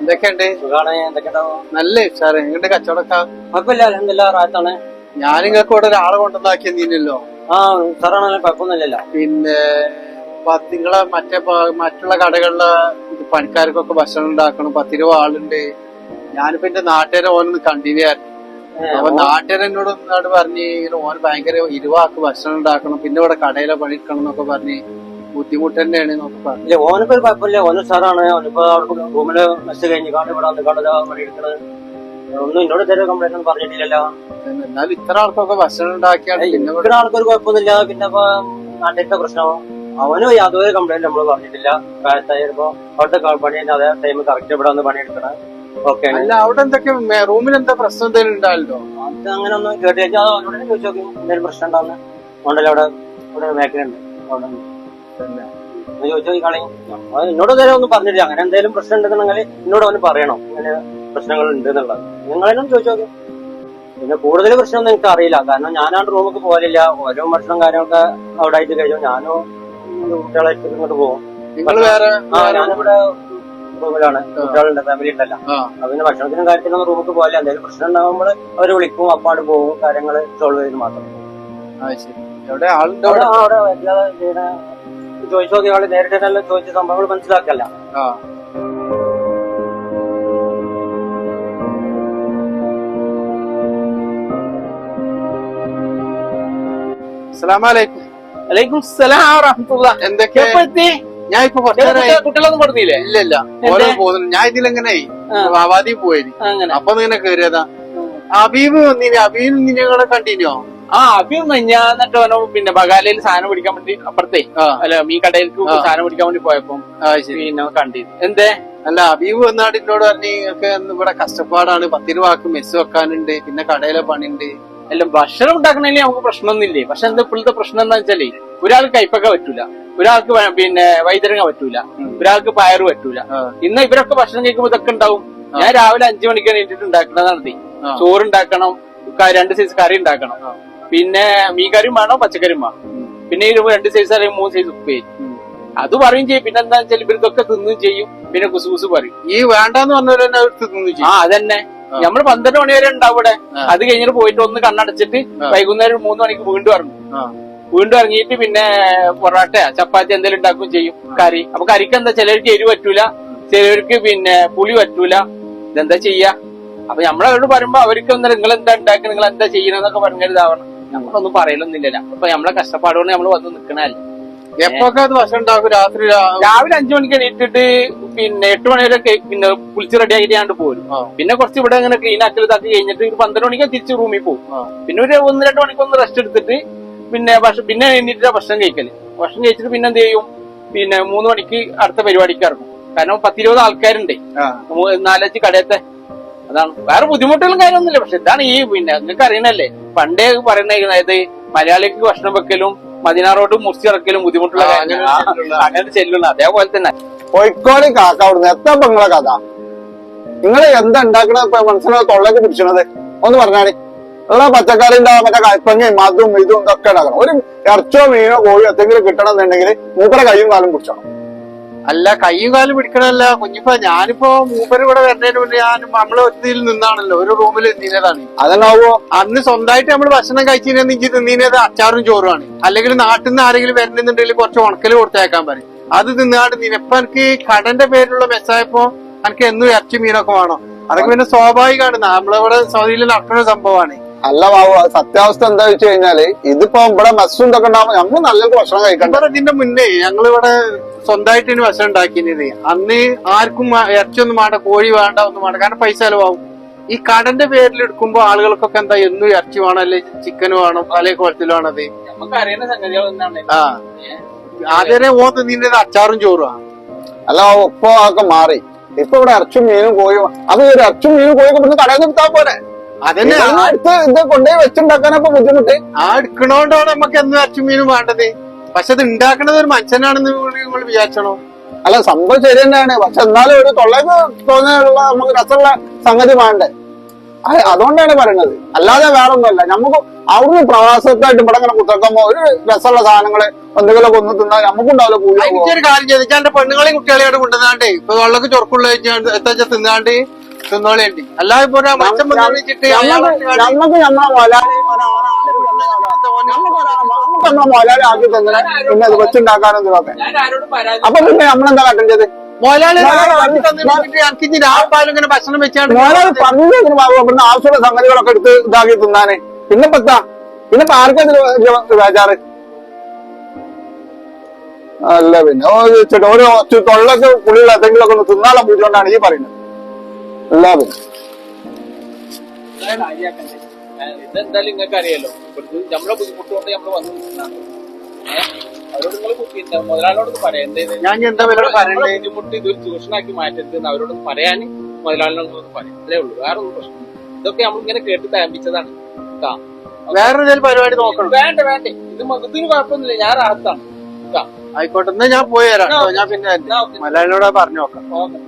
എന്തൊക്കെയുണ്ട്? സുഖാണ്. എന്തൊക്കെയാണോ നല്ല സാറേ എങ്ങോട്ട് കച്ചവടക്കാ കുഴപ്പമില്ല. അലഹമില്ല റാത്താണ് ഞാൻ നിങ്ങൾക്ക് ഇവിടെ ഒരാളെ കൊണ്ടുവന്നാക്കിയ നീനല്ലോ ആ സാറാണ് കുഴപ്പമൊന്നുമില്ലല്ലോ. പിന്നെ പത്തിങ്ങളെ മറ്റേ മറ്റുള്ള കടകളിലെ പണിക്കാർക്കൊക്കെ ഭക്ഷണം ഉണ്ടാക്കണം. പത്തിരുപത് ആളുണ്ട്. ഞാനിപ്പോ എന്റെ നാട്ടുകാരെ ഓനൊന്ന് കണ്ടിന്യായിരുന്നു അപ്പൊ നാട്ടുകാരെന്നോട് ഒന്നാട് പറഞ്ഞ് ഓൻ ഭയങ്കര ഇരുവാക്ക് ഭക്ഷണം ഉണ്ടാക്കണം. പിന്നെ ഇവിടെ കടയിലെ പണിക്കണം എന്നൊക്കെ പറഞ്ഞ്. ബുദ്ധിമുട്ട് തന്നെയാണ് എന്നൊക്കെ പറഞ്ഞു ഇല്ല ഓനിപ്പോ ഒരു കുഴപ്പമില്ല. ഓന സാറാണ് ഓനിപ്പോ അവിടെ റൂമിൽ മെസ്സ് കഴിഞ്ഞ് കാണും ഇവിടെ വന്ന് എടുക്കണത് ഒന്നും എന്നോട് തരാൻ കംപ്ലൈന്റ് ഒന്നും പറഞ്ഞിട്ടില്ലല്ലോ. എന്നാലും ഇത്ര ആൾക്കൊക്കെ ഭക്ഷണം ഉണ്ടാക്കിയാണ് പിന്നെ ഇവിടെ ആൾക്കൊരു കുഴപ്പമൊന്നുമില്ല. പിന്നെ ഇപ്പൊ നാട്ടിലത്തെ പ്രശ്നം. അവന് യാതൊരു കംപ്ലൈന്റ് നമ്മൾ പറഞ്ഞിട്ടില്ല. കാലത്തായപ്പോ അവിടുത്തെ പണി തന്നെ അതേ ടൈം കറക്റ്റ് ഇവിടെ വന്ന് പണിയെടുക്കണം ഓക്കെ അല്ല അവിടെ എന്തൊക്കെ റൂമിൽ എന്താ പ്രശ്നം എന്തെങ്കിലും ഉണ്ടായല്ലോ? അത് അങ്ങനെ ഒന്നും കേട്ട് കഴിഞ്ഞാൽ അവനോട് ചോദിച്ചു നോക്കി. എന്തെങ്കിലും പ്രശ്നം ഉണ്ടാവുന്ന ഉണ്ടല്ലോ അവിടെ ഇവിടെ മേഖലയുണ്ട് അവിടെ അവൻ എന്നോട് നേരെ ഒന്നും പറഞ്ഞില്ല അങ്ങനെ എന്തെങ്കിലും പ്രശ്നം ഉണ്ടെന്നുണ്ടെങ്കിൽ എന്നോട് അവന് പറയണം. അങ്ങനെ പ്രശ്നങ്ങൾ ഉണ്ട് എന്നുള്ളത്. നിങ്ങളെന്നും ചോദിച്ചു നോക്കി. പിന്നെ കൂടുതൽ പ്രശ്നമൊന്നും എനിക്ക് അറിയില്ല. കാരണം ഞാനാണ് റൂമൊക്കെ പോകലില്ല. ഓരോ ഭക്ഷണം കാര്യങ്ങളൊക്കെ അവിടെ ആയിട്ട് കഴിഞ്ഞു ഞാനും കുട്ടികളായിട്ട് ഇങ്ങോട്ട് പോകും. ആ ഞാനിവിടെ റൂമിലാണ്. കുട്ടികളുണ്ട് ഫാമിലി ഉണ്ടല്ലോ. അപ്പൊ പിന്നെ ഭക്ഷണത്തിനും കാര്യത്തിനും റൂമൊക്കെ പോകില്ല എന്തെങ്കിലും പ്രശ്നം ഉണ്ടാകുമ്പോൾ അവർ വിളിക്കും അപ്പാട് പോകും കാര്യങ്ങൾ സോൾവ് ചെയ്ത് മാത്രം. അവിടെ ആളുണ്ട് അവിടെ അവിടെ ചെയ്യണ ചോദിച്ചു ആൾ നേരിട്ട് തന്നെ ചോദിച്ച സംഭവങ്ങൾ മനസ്സിലാക്കല്ല? ഞാൻ ഇപ്പൊ ഞാൻ കുറച്ചേരായി കുട്ടികളെ- കുട്ടികളൊന്നും കൊടുത്തില്ലേ ഇല്ല ഇല്ല ഓരോ പോകുന്നു ഞാൻ ഇതിലെങ്ങനെ ആ. വാവാതി പോയി. അപ്പൊ ഇങ്ങനെ കേറിയതാ. അബീബ് വന്നിന്. അബീബ് നിന്നെ കണ്ടിന്യോ ആ അഭ്യം എന്നിട്ട് അവനോ പിന്നെ ബഗാലയിൽ സാധനം പിടിക്കാൻ വേണ്ടി അപ്പുറത്തെ അല്ല മീൻ കടയിലേക്ക്. സാധനം പിടിക്കാൻ വേണ്ടി പോയപ്പോ പിന്നെ കണ്ടിരുന്നു എന്തേ? അല്ല അബീബ് വന്നാട് എന്നോട് പറഞ്ഞു ഒക്കെ ഇവിടെ കഷ്ടപ്പാടാണ്. പത്തിരുവാക്ക് മെസ്സ് വെക്കാനുണ്ട്. പിന്നെ കടയിലെ പണിയുണ്ട്. അല്ല ഭക്ഷണം ഉണ്ടാക്കണേലേ നമുക്ക് പ്രശ്നമൊന്നുമില്ലേ? പക്ഷെ എന്താ ഇപ്പോഴത്തെ പ്രശ്നം എന്താ വെച്ചാലേ ഒരാൾക്ക് കൈപ്പൊക്കെ പറ്റൂല. ഒരാൾക്ക് പിന്നെ വൈതരങ്ങ പറ്റൂല. ഒരാൾക്ക് പയറ് പറ്റൂല. ഇന്ന് ഇവരൊക്കെ ഭക്ഷണം കഴിക്കുമ്പോ ഇതൊക്കെ ഉണ്ടാവും. ഞാൻ രാവിലെ അഞ്ചു മണിക്കാണ് എണീറ്റിട്ട് ഉണ്ടാക്കണതാണ്. ചോറ് ഉണ്ടാക്കണം ക- രണ്ട് സൈസ് കറി ഉണ്ടാക്കണം. പിന്നെ മീൻ കറിയും വേണം പച്ചക്കറിയും വേണം. പിന്നെ ഇത് രണ്ട് സൈസ് അല്ലെങ്കിൽ മൂന്ന് സൈസ് ഉപ്പേരി. അത് പറയും ചെയ്യും. പിന്നെ എന്താ വെച്ചാൽ ഇവർക്കൊക്കെ തിന്നും ചെയ്യും. പിന്നെ കുസു കുസു പറയും. ഈ വേണ്ടെന്ന് പറഞ്ഞവര് തന്നെ അവർ തിന്നു ആ ചെയ്യും അതന്നെ. നമ്മൾ നമ്മൾ പന്ത്രണ്ട് മണി വരെ ഉണ്ടാവും ഇവിടെ. ആ. അത് കഴിഞ്ഞിട്ട് പോയിട്ട് ഒന്ന് കണ്ണടച്ചിട്ട് വൈകുന്നേരം മൂന്ന് മണിക്ക് വീണ്ടും ഇറങ്ങും. ആ. വീണ്ടും ഇറങ്ങിയിട്ട് പിന്നെ പൊറോട്ട ചപ്പാത്തി എന്തെങ്കിലും ഉണ്ടാക്കും ചെയ്യും കറി. അപ്പൊ കറിക്ക് എന്താ ചിലർക്ക് എരിവ് പറ്റൂല ചിലർക്ക് പിന്നെ പുളി പറ്റൂല. ഇതെന്താ ചെയ്യാ? അപ്പൊ നമ്മളവരോട് പറയുമ്പോ അവർക്ക് നിങ്ങൾ എന്താ ഉണ്ടാക്കുക നിങ്ങൾ എന്താ ചെയ്യണമെന്നൊക്കെ പറഞ്ഞിരുതാവണം നമ്മളൊന്നും പറയലൊന്നുമില്ല അപ്പൊ നമ്മളെ കഷ്ടപ്പാടുകൊണ്ട് നമ്മൾ വന്ന് നിക്കണല്ലേ എപ്പൊക്കെ അത് ഭക്ഷണം ഉണ്ടാക്കും രാത്രി? രാവിലെ അഞ്ചു മണിക്ക് എണീറ്റിട്ട് പിന്നെ എട്ട് മണി വരെ പിന്നെ കുളിച്ച് റെഡി ആക്കിയിട്ട് ഞാൻ പോരും പിന്നെ കുറച്ച് ഇവിടെ അങ്ങനെ ക്ലീൻ ആക്കൽ ഇതാക്കി കഴിഞ്ഞിട്ട് ഒരു പന്ത്രണ്ട് മണിക്ക് തിരിച്ച് റൂമിൽ പോകും പിന്നെ ഒരു ഒന്ന് രണ്ട് മണിക്ക് ഒന്ന് റെസ്റ്റ് എടുത്തിട്ട് പിന്നെ ഭക്ഷണം പിന്നെ എണീറ്റിട്ട് ഭക്ഷണം കഴിക്കൽ. ഭക്ഷണം കഴിച്ചിട്ട് പിന്നെ എന്ത് ചെയ്യും? പിന്നെ മൂന്ന് മണിക്ക് അടുത്ത പരിപാടിക്ക് ഇറങ്ങും. കാരണം പത്തിരുപത് ആൾക്കാരുണ്ട്. നാലഞ്ച് കടയത്തെ അതാണ് വേറെ ബുദ്ധിമുട്ടുകളും കാര്യമൊന്നുമില്ല. പക്ഷെ ഇതാണ് ഈ പിന്നെ നിങ്ങൾക്ക് അറിയണല്ലേ? പണ്ടേ പറയുന്ന അതായത് മലയാളിക്ക് ഭക്ഷണം വെക്കലും മദിനാറോട്ട് മുറിച്ച് ഇറക്കലും ബുദ്ധിമുട്ടുള്ള. അങ്ങനെ ചെല്ലുന്ന ചെല്ലുള്ളൂ അതേപോലെ തന്നെ. കോഴിക്കോട് കാക്ക അവിടുന്ന് എത്ര ഇപ്പൊ നിങ്ങളെ കഥ? നിങ്ങൾ എന്താ ഉണ്ടാക്കണ ഇപ്പൊ തൊള്ളക്ക് പിടിച്ചണത്? ഒന്ന് പറഞ്ഞാണ് ഉള്ള പച്ചക്കറി ഉണ്ടാവാൻ മറ്റേ കൽപ്പങ്ങയും അതും ഇതും ഇതൊക്കെ ഉണ്ടാക്കണം. ഒരു ഇറച്ചോ മീനോ കോഴിയോ എന്തെങ്കിലും കിട്ടണം എന്നുണ്ടെങ്കിൽ മൂപ്പരെ കയ്യും കാലും പിടിച്ചണം. അല്ല കയ്യും കാലും പിടിക്കണല്ല കുഞ്ഞിപ്പാ ഞാനിപ്പോ മൂപ്പര് ഇവിടെ വരുന്നതിന് മുന്നേ ഞാൻ നമ്മളെ ഒത്തിരി നിന്നാണല്ലോ. ഒരു റൂമിൽ നിന്നതാണ് അതല്ലാവോ അന്ന് സ്വന്തമായിട്ട് നമ്മൾ ഭക്ഷണം കഴിച്ചിരുന്ന എനിക്ക് തിന്നീനത് അച്ചാറും ചോറുമാണ്. അല്ലെങ്കിൽ നാട്ടിൽ നിന്ന് ആരെങ്കിലും വരുന്നുണ്ടെങ്കിൽ കുറച്ച് ഉണക്കൽ കൊടുത്തേക്കാൻ പറയും. അത് തിന്നാണ്ട് നിനപ്പ എനിക്ക് കടന്റെ പേരിലുള്ള മെസ്സായപ്പോ എനിക്ക് എന്നും ഇറച്ചി മീനൊക്കെ വേണോ. അതൊക്കെ പിന്നെ സ്വാഭാവികമാണ്. നമ്മളിവിടെ സൗദിയിൽ നടക്കുന്ന സംഭവമാണ്. അല്ല ബാബു സത്യാവസ്ഥ എന്താ വെച്ച് കഴിഞ്ഞാൽ ഇതിപ്പോ ഇവിടെ മസ്സും ഇതൊക്കെ ഉണ്ടാവുമ്പോ നമ്മൾ നല്ലൊരു ഭക്ഷണം കഴിക്കണ്ട. ഇവിടെ ഇതിന്റെ മുന്നേ ഞങ്ങളിവിടെ സ്വന്തമായിട്ട് ഇനി ഭക്ഷണം ഉണ്ടാക്കിയത്. അന്ന് ആർക്കും ഇറച്ചിയൊന്നും വേണ്ട കോഴി വേണ്ട ഒന്നും വേണ്ട. കാരണം പൈസ ചെലവാകും. ഈ കടന്റെ പേരിൽ എടുക്കുമ്പോ ആളുകൾക്കൊക്കെ എന്താ എന്നും ഇറച്ചി വേണം അല്ലെ ചിക്കൻ വേണം അല്ലെ കുളത്തിൽ വേണത്? ആ. ആദ്യമേ ഓ തിന്നിന്റെ അച്ചാറും ചോറുമാണ് അല്ല ഇപ്പൊ അതൊക്കെ മാറി. ഇപ്പൊ ഇവിടെ ഇറച്ചും മീനും കോഴിയും അത് ഒരു ഇറച്ചും മീനും കോഴിയൊക്കെ ഇവിടുന്ന് കടയിൽ നിന്ന് പോലെ പോരെ. അതന്നെ. എടുത്ത് ഇത് കൊണ്ടുപോയി വെച്ചുണ്ടാക്കാനപ്പോ ബുദ്ധിമുട്ട്. ആ എടുക്കണോണ്ടാണ് നമുക്ക് എന്നും ഇറച്ചി മീനും വേണ്ടത്. പക്ഷെ അത് ഉണ്ടാക്കണത് ഒരു മനുഷ്യനാണെന്ന് നിങ്ങൾ വിചാരിച്ചണോ അല്ല സംഭവം ശരി തന്നെയാണ്. പക്ഷെ എന്നാലും ഒരു തൊള്ളേക്ക് തോന്നിയുള്ള നമുക്ക് രസമുള്ള സംഗതി വേണ്ടേ? അത് അതുകൊണ്ടാണ് പറയുന്നത്. അല്ലാതെ വേറെ ഒന്നുമല്ല നമുക്ക് അവിടുന്ന് പ്രവാസത്തായിട്ട് ഇവിടെ ഇങ്ങനെ കുത്തക്കുമ്പോ ഒരു രസമുള്ള സാധനങ്ങൾ എന്തെങ്കിലുമൊക്കെ ഒന്ന് തിന്നാൽ നമുക്കുണ്ടാവില്ല അതിന്റെ ഒരു കാര്യം ചെയ്തിട്ട് എന്റെ പെണ്ണുങ്ങളെയും കുട്ടികളെയും കൊണ്ടുവന്നാണ്ട്? ഇപ്പൊ വെള്ളക്ക് ചൊറക്കുള്ള എത്താ തിന്നാണ്ട് തിന്നോളേണ്ടി. അല്ലാതെ ഇപ്പൊ മച്ചം നമുക്ക് നമ്മളെ നമുക്ക് നമ്മളെ മുതലാളി ആക്കി തന്നെ പിന്നെ അത് ആരോടും പരാതി അപ്പൊ പിന്നെ നമ്മളെന്താ കാട്ടേണ്ടത് ഇങ്ങനെ ഭക്ഷണം വെച്ചാണ്ട് മുതലാളി പറഞ്ഞു ഇവിടുന്ന് ആവശ്യമുള്ള സംഗതികളൊക്കെ എടുത്ത് ഇതാക്കി തിന്നാനെ. പിന്നെ പത്താ പിന്നെ ആർക്കാ ബേജാറ്? അല്ല പിന്നെ ഓ ചേട്ടാ ഓരോ ഒച്ച തൊള്ളക്ക് പുളിയുള്ള എന്തെങ്കിലുമൊക്കെ ഒന്ന് തിന്നാളെ പൂജകൊണ്ടാണ് ഈ പറയുന്നത്. അല്ല പിന്നെ ഇതെന്തായാലും നിങ്ങൾക്ക് അറിയാലോ. ഇവിടുത്തെ നമ്മളെ ബുദ്ധിമുട്ട് കൊണ്ട് നമ്മൾ വന്നു അവരോട് നിങ്ങൾ പിന്നെ മുതലാളിയോട് പറയാം. എന്തേത് ഞാൻ എന്താ ഇവരോട് നമ്മളെ പറയണ്ടേ? ബുദ്ധിമുട്ട് ഇതൊരു ചൂഷണാക്കി മാറ്റരുത് എന്ന് അവരോട് പറയാൻ മുതലാളിനോട് പറയാം. അത്രേ ഉള്ളൂ. വേറെ ഒന്നും പ്രശ്നം ഇതൊക്കെ നമ്മൾ ഇങ്ങനെ കേട്ട് താമ്പിച്ചതാണ്. കേട്ടാ. വേറെ എന്തെങ്കിലും പരിപാടി നോക്കണം. വേണ്ട വേണ്ട. ഇത് മൊത്തത്തിന് കുഴപ്പമൊന്നുമില്ല. ഞാൻ റാഹത്താണ് കേട്ടാ. ആയിക്കോട്ടെ. എന്നാ ഞാൻ പോയി തരാം ഞാൻ പിന്നെ മലയാളിയോടെ പറഞ്ഞു നോക്കാം. ഓക്കേ.